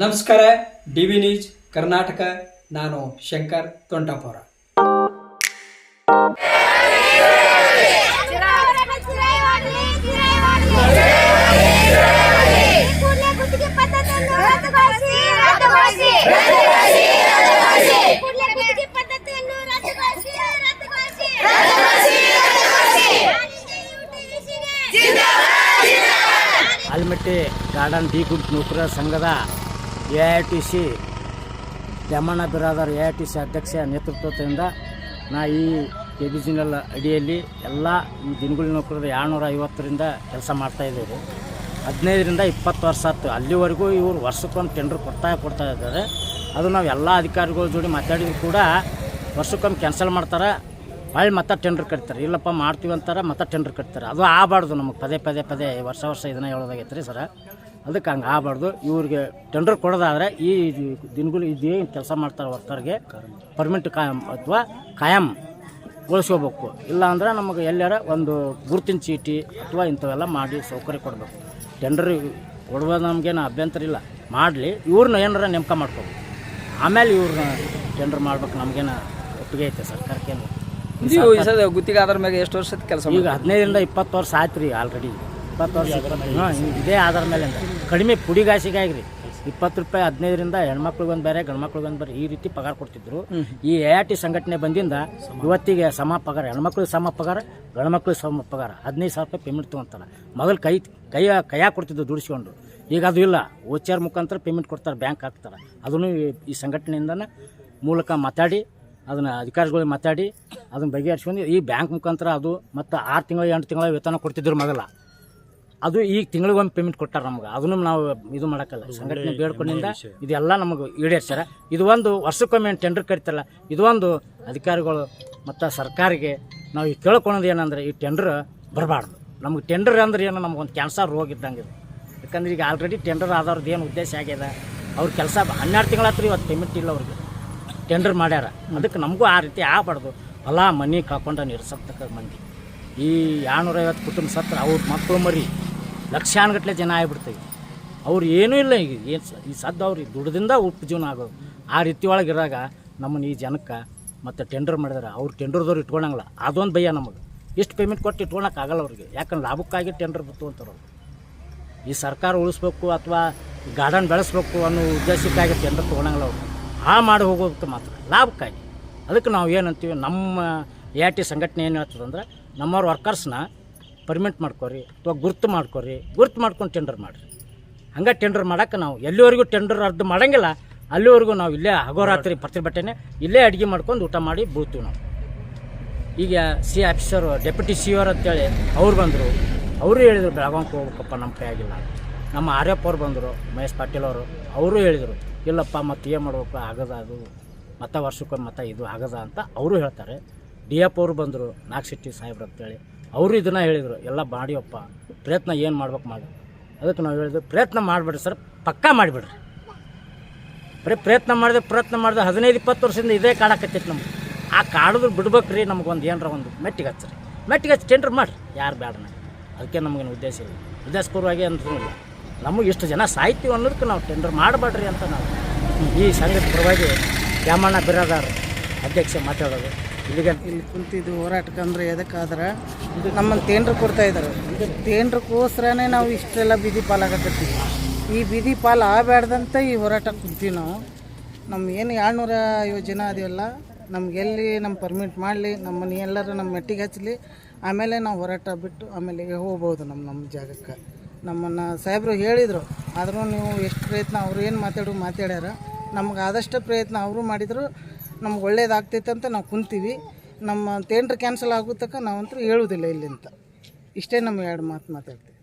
ನಮಸ್ಕಾರ D V news Karnataka. ನಾನು Shankar Tontapura. Almatti garden D ಗುಡ್ ನೌಕರರ ಸಂಘದ A I T C Biradar A I T C ಅಧ್ಯಕ್ಷ ನೇತೃತ್ವದಿಂದ ನಾ ಈ ಕೆ ಅಡಿಯಲ್ಲಿ ಎಲ್ಲ ಈ ದಿನಗೂಲಿ ನೌಕರರ ಏಳ್ನೂರ ಐವತ್ತರಿಂದ ಕೆಲಸ ಮಾಡ್ತಾಯಿದ್ದೀವಿ ಹದಿನೈದರಿಂದ ಇಪ್ಪತ್ತು ವರ್ಷ ಆಯ್ತು. ಅಲ್ಲಿವರೆಗೂ ಇವರು ವರ್ಷಕ್ಕೊಂದು ಟೆಂಡ್ರ್ ಕೊಡ್ತಾ ಕೊಡ್ತಾ ಇದ್ದಾರೆ. ಅದು ನಾವು ಎಲ್ಲ ಅಧಿಕಾರಿಗಳ ಜೋಡಿ ಮಾತಾಡಿದ್ರು ಕೂಡ ವರ್ಷಕ್ಕೊಮ್ಮೆ ಕ್ಯಾನ್ಸಲ್ ಮಾಡ್ತಾರೆ, ಹೊಳ್ಳಿ ಮತ್ತೆ ಟೆಂಡ್ರ್ ಕಟ್ತಾರೆ. ಇಲ್ಲಪ್ಪ, ಮಾಡ್ತೀವಿ ಅಂತಾರೆ, ಮತ್ತೆ ಟೆಂಡ್ರ್ ಕಟ್ತಾರೆ. ಅದು ಆಗಬಾರ್ದು ನಮಗೆ. ಪದೇ ಪದೇ ಪದೇ ವರ್ಷ ವರ್ಷ ಇದನ್ನ ಹೇಳೋದಾಗೈತೆ ರೀ ಸರ. ಅದಕ್ಕೆ ಹಂಗೆ ಆಗಬಾರ್ದು. ಇವ್ರಿಗೆ ಟೆಂಡರ್ ಕೊಡೋದಾದ್ರೆ ಈ ದಿನಗಳು ಇದೇನು ಕೆಲಸ ಮಾಡ್ತಾರೆ ವರ್ಕರ್ಗೆ ಪರ್ಮಿಟ್ ಕಾಯಂ ಅಥವಾ ಕಾಯಂ ಗೊಳಿಸ್ಕೋಬೇಕು ಇಲ್ಲಾಂದ್ರೆ ನಮಗೆ ಎಲ್ಲರ ಒಂದು ಗುರುತಿನ ಚೀಟಿ ಅಥವಾ ಇಂಥವೆಲ್ಲ ಮಾಡಿ ಸೌಕರ್ಯ ಕೊಡಬೇಕು. ಟೆಂಡರ್ ಕೊಡುವುದು ನಮಗೇನು ಅಭ್ಯಂತರ ಇಲ್ಲ. ಮಾಡಲಿ ಇವ್ರನ್ನ ಏನಾರ ನೇಮಕ ಮಾಡ್ಕೋಬೇಕು. ಆಮೇಲೆ ಇವ್ರನ್ನ ಟೆಂಡರ್ ಮಾಡ್ಬೇಕು ನಮಗೇನು ಒಪ್ಪಿಗೆ ಐತೆ ಸರ್ಕಾರಕ್ಕೇನು. ಗುತ್ತಿಗೆ ಆದ್ರ ಮೇಲೆ ಎಷ್ಟು ವರ್ಷದ ಕೆಲಸ ಈಗ ಹದಿನೈದರಿಂದ ಇಪ್ಪತ್ತು ವರ್ಷ ಆಯ್ತು ರೀ ಆಲ್ರೆಡಿ ಇಪ್ಪತ್ತು ವರ್ಷ ಹಾಂ ಇದೇ ಆಧಾರ ಮೇಲೆ ಅಂತ ಕಡಿಮೆ ಪುಡಿಗಾಸಿಗಾಗಿ ರೀ ಇಪ್ಪತ್ತು ರೂಪಾಯಿ ಹದಿನೈದರಿಂದ ಹೆಣ್ಮಕ್ಳಿಗೊಂದು ಬೇರೆ ಗಂಡ್ಮಕ್ಳಿಗೊಂದು ಬೇರೆ ಈ ರೀತಿ ಪಗಾರ ಕೊಡ್ತಿದ್ರು. ಈ ಎ ಆರ್ ಟಿ ಸಂಘಟನೆ ಬಂದಿಂದ ಇವತ್ತಿಗೆ ಸಮ ಪಗಾರ ಹೆಣ್ಮಕ್ಳಿಗೆ ಸಮ ಪಗಾರ ಗಂಡ್ಮಕ್ಳಿಗೆ ಸಮ ಪಗಾರ. ಹದಿನೈದು ಸಾವಿರ ರೂಪಾಯಿ ಪೇಮೆಂಟ್ ತೊಗೊಂತಾರೆ. ಮೊದಲು ಕೈ ಕೈ ಕೈಯಾಗ ಕೊಡ್ತಿದ್ದು ದುಡಿಸ್ಕೊಂಡು. ಈಗ ಅದು ಇಲ್ಲ. ಓಚಾರ್ ಮುಖಾಂತರ ಪೇಮೆಂಟ್ ಕೊಡ್ತಾರೆ ಬ್ಯಾಂಕ್ ಹಾಕ್ತಾರೆ. ಅದನ್ನು ಈ- ಈ ಸಂಘಟನೆಯಿಂದನೇ ಮೂಲಕ ಮಾತಾಡಿ ಅದನ್ನು ಅಧಿಕಾರಿಗಳಿಗೆ ಮಾತಾಡಿ ಅದನ್ನು ಬಗೆಹರಿಸ್ಕೊಂಡು ಈ ಬ್ಯಾಂಕ್ ಮುಖಾಂತರ ಅದು ಮತ್ತು ಆರು ತಿಂಗಳು ಎಂಟು ತಿಂಗಳ ವೇತನ ಕೊಡ್ತಿದ್ರು ಮೊದಲ ಅದು ಈಗ ತಿಂಗಳಿಗೊಮ್ಮೆ ಪೇಮೆಂಟ್ ಕೊಟ್ಟಾರ ನಮ್ಗೆ. ಅದನ್ನು ನಾವು ಇದು ಮಾಡೋಕ್ಕಲ್ಲ ಸಂಘಟನೆ ಬೇಡ್ಕೊಂಡಿಂದ ಇದೆಲ್ಲ ನಮಗೆ ಈಡೇರ್ಸ್ಯಾರ. ಇದು ಒಂದು ವರ್ಷಕ್ಕೊಮ್ಮೆ ಟೆಂಡರ್ ಕರಿತಾರಲ್ಲ ಇದು ಒಂದು ಅಧಿಕಾರಿಗಳು ಮತ್ತು ಸರ್ಕಾರಿಗೆ ನಾವು ಈಗ ಕೇಳ್ಕೊಳೋದು ಏನಂದ್ರೆ ಈ ಟೆಂಡರ್ ಬರಬಾರ್ದು. ನಮ್ಗೆ ಟೆಂಡರ್ ಅಂದ್ರೆ ಏನು? ನಮಗೊಂದು ಕ್ಯಾನ್ಸರ್ ರೋಗ ಇದ್ದಂಗೆ ಇದು. ಯಾಕಂದ್ರೆ ಈಗ ಆಲ್ರೆಡಿ ಟೆಂಡರ್ ಆದವ್ರದ್ದು ಏನು ಉದ್ದೇಶ ಆಗ್ಯದ? ಅವ್ರ ಕೆಲಸ ಹನ್ನೆರಡು ತಿಂಗಳಾತ್ರಿ ಇವತ್ತು ಪೇಮೆಂಟ್ ಇಲ್ಲ ಅವ್ರಿಗೆ. ಟೆಂಡರ್ ಮಾಡ್ಯಾರ. ಅದಕ್ಕೆ ನಮಗೂ ಆ ರೀತಿ ಆಗಬಾರ್ದು. ಹೊಲ ಮನೆ ಕಳ್ಕೊಂಡ ನಿರ್ಸತ್ತಕ್ಕ ಮಂದಿ. ಈ ಏಳ್ನೂರೈವತ್ತು ಕುಟುಂಬ ಸತ್ರ ಅವ್ರ ಮಕ್ಕಳು ಮರಿ. ಲಕ್ಷಾನುಗಟ್ಟಲೆ ಜನ ಆಗಿಬಿಡ್ತೀವಿ ಅವ್ರು ಏನೂ ಇಲ್ಲ ಈಗ, ಏನು ಈ ಸದ್ದು ಅವ್ರಿಗೆ ದುಡ್ದಿಂದ ಉಪ್ಪು ಜೀವನ ಆಗೋದು. ಆ ರೀತಿ ಒಳಗೆ ಇರಾಗ ನಮ್ಮನ್ನು ಈ ಜನಕ್ಕೆ ಮತ್ತು ಟೆಂಡರ್ ಮಾಡಿದಾರೆ. ಅವ್ರು ಟೆಂಡರ್ದವ್ರು ಇಟ್ಕೊಳಂಗಿಲ್ಲ. ಅದೊಂದು ಭಯ ನಮಗೆ. ಎಷ್ಟು ಪೇಮೆಂಟ್ ಕೊಟ್ಟು ಇಟ್ಕೊಳಕ್ಕೆ ಆಗಲ್ಲ ಅವ್ರಿಗೆ. ಯಾಕಂದ್ರೆ ಲಾಭಕ್ಕಾಗಿ ಟೆಂಡರ್ ಬಿತ್ತು ಅಂತಾರೆ ಅವರು. ಈ ಸರ್ಕಾರ ಉಳಿಸ್ಬೇಕು ಅಥವಾ ಗಾರ್ಡನ್ ಬೆಳೆಸ್ಬೇಕು ಅನ್ನೋ ಉದ್ದೇಶಕ್ಕಾಗಿ ಟೆಂಡರ್ ತೊಗೊಳಂಗಿಲ್ಲ ಅವರು. ಹಾಳು ಮಾಡಿ ಹೋಗೋದಕ್ಕೆ ಮಾತ್ರ. ಲಾಭಕ್ಕಾಗಿ. ಅದಕ್ಕೆ ನಾವು ಏನಂತೀವಿ, ನಮ್ಮ ಎ ಸಂಘಟನೆ ಏನು ಹೇಳ್ತದೆ ಅಂದರೆ ನಮ್ಮವ್ರ ವರ್ಕರ್ಸ್ನ ಪರ್ಮಿಟ್ ಮಾಡ್ಕೊರಿ, ಅಥವಾ ಗುರ್ತು ಮಾಡ್ಕೊರಿ, ಗುರ್ತು ಮಾಡ್ಕೊಂಡು ಟೆಂಡರ್ ಮಾಡಿರಿ. ಹಂಗೆ ಟೆಂಡರ್ ಮಾಡೋಕೆ ನಾವು ಎಲ್ಲಿವರೆಗೂ ಟೆಂಡರ್ ಅರ್ಧ ಮಾಡೋಂಗಿಲ್ಲ, ಅಲ್ಲಿವರೆಗೂ ನಾವು ಇಲ್ಲೇ ಅಹೋರಾತ್ರಿ ಪ್ರತಿಭಟನೆ, ಇಲ್ಲೇ ಅಡುಗೆ ಮಾಡ್ಕೊಂಡು ಊಟ ಮಾಡಿ ಬೀಳ್ತೀವಿ ನಾವು. ಈಗ C officer, deputy C R ಅಂತೇಳಿ ಅವ್ರು ಬಂದರು. ಅವರು ಹೇಳಿದರು ಬೆಳಗಾವಿಗೆ ಹೋಗ್ಬೇಕಪ್ಪ ನಮ್ಮ ಕೈಯಾಗಿಲ್ಲ ನಮ್ಮ ಆರ್ಯಪ್ಪ ಅವ್ರು ಬಂದರು, ಮಹೇಶ್ ಪಾಟೀಲ್ ಅವರು. ಅವರು ಹೇಳಿದರು, ಇಲ್ಲಪ್ಪ, ಮತ್ತೆ ಏನು ಮಾಡ್ಬೇಕು, ಆಗದ ಅದು, ಮತ್ತೆ ವರ್ಷಕ್ಕೊಮ್ಮೆ ಮತ್ತೆ ಇದು ಆಗದ ಅಂತ ಅವರು ಹೇಳ್ತಾರೆ. ಡಿ ಎಫ್ ಅವರು ಬಂದರು ನಾಗಶೆಟ್ಟಿ ಸಾಹೇಬ್ರು ಅಂತೇಳಿ. ಅವರು ಇದನ್ನು ಹೇಳಿದರು, ಎಲ್ಲ ಮಾಡಿಯಪ್ಪ ಪ್ರಯತ್ನ ಏನು ಮಾಡ್ಬೇಕು ಮಾಡಿ. ಅದಕ್ಕೆ ನಾವು ಹೇಳಿದ್ರು ಪ್ರಯತ್ನ ಮಾಡಿಬಿಡ್ರಿ ಸರ್, ಪಕ್ಕಾ ಮಾಡಿಬಿಡ್ರಿ. ಬರೀ ಪ್ರಯತ್ನ ಮಾಡಿದೆ ಪ್ರಯತ್ನ ಮಾಡಿದೆ ಹದಿನೈದು, ಇಪ್ಪತ್ತು ವರ್ಷದಿಂದ ಇದೇ ಕಾಡಾಕತ್ತೈತಿ ನಮ್ಗೆ. ಆ ಕಾಡಿದ್ರು ಬಿಡ್ಬೇಕು ರೀ ನಮಗೊಂದು ಏನರ ಒಂದು ಮೆಟ್ಟಿಗೆ ಹಚ್ಚಿರಿ. ಮೆಟ್ಟಿಗೆ ಹಚ್ಚಿ ಟೆಂಡ್ರ್ ಮಾಡಿರಿ, ಯಾರು ಬೇಡನ ಅದಕ್ಕೆ ನಮಗೇನು ಉದ್ದೇಶ ಇಲ್ಲ. ಉದ್ದೇಶಪೂರ್ವವಾಗಿ ಇಲ್ಲ. ನಮಗೆ ಇಷ್ಟು ಜನ ಸಾಹಿತ್ಯ ಅನ್ನೋದಕ್ಕೆ ನಾವು ಟೆಂಡರ್ ಮಾಡಬೇಡ್ರಿ ಅಂತ ನಾವು ಈ ಸಂಘದ ಪರವಾಗಿ ದ್ಯಾಮಣ್ಣ ಬಿರಾದಾರ್ ಅಧ್ಯಕ್ಷ ಮಾತಾಡೋದು. ಇಲ್ಲಿ ಕುಂತಿದ್ದು ಹೋರಾಟಕ್ಕೆ ಅಂದ್ರೆ ಎದಕ್ಕಾದ್ರೆ ನಮ್ಮನ್ನು ತೇಂಡ್ರ್ ಕೊಡ್ತಾ ಇದ್ದಾರೆ. ತೇಂಡ್ರಕ್ಕೋಸ್ಕರನೇ ನಾವು ಇಷ್ಟೆಲ್ಲ ಬೀದಿ ಪಾಲಾಗತ್ತೀವಿ ಈ ಬೀದಿ ಪಾಲು ಆಗಬೇಡ್ದಂತ ಈ ಹೋರಾಟ ಕುಂತೀವಿ ನಾವು. ನಮ್ಮ ಏನು ಏಳ್ನೂರ ಐವತ್ತು ಜನ ಅದೀವಲ್ಲ ನಮ್ಗೆ ಎಲ್ಲಿ ನಮ್ಮ ಪರ್ಮಿಟ್ ಮಾಡಲಿ, ನಮ್ಮನ್ನು ಎಲ್ಲರೂ ನಮ್ಮ ಮೆಟ್ಟಿಗೆ ಹಚ್ಚಲಿ ಆಮೇಲೆ ನಾವು ಹೋರಾಟ ಬಿಟ್ಟು ಆಮೇಲೆ ಹೋಗ್ಬೋದು ನಮ್ಮ ನಮ್ಮ ಜಾಗಕ್ಕೆ. ನಮ್ಮನ್ನು ಸಾಹೇಬರು ಹೇಳಿದರು, ಆದರೂ ನೀವು ಎಷ್ಟು ಪ್ರಯತ್ನ ಅವ್ರು ಏನು ಮಾತಾಡು ಮಾತಾಡ್ಯಾರ, ನಮ್ಗೆ ಆದಷ್ಟು ಪ್ರಯತ್ನ ಅವರು ಮಾಡಿದರು ನಮ್ಗೆ ಒಳ್ಳೇದಾಗ್ತೈತೆ ಅಂತ ನಾವು ಕುಂತೀವಿ. ನಮ್ಮ ತೇಂಡ್ರ್ ಕ್ಯಾನ್ಸಲ್ ಆಗೋ ನಾವಂತೂ ಹೇಳುವುದಿಲ್ಲ ಇಲ್ಲಿಂತ ಇಷ್ಟೇ ನಮ್ಮ ಎರಡು ಮಾತು ಮಾತಾಡ್ತೀವಿ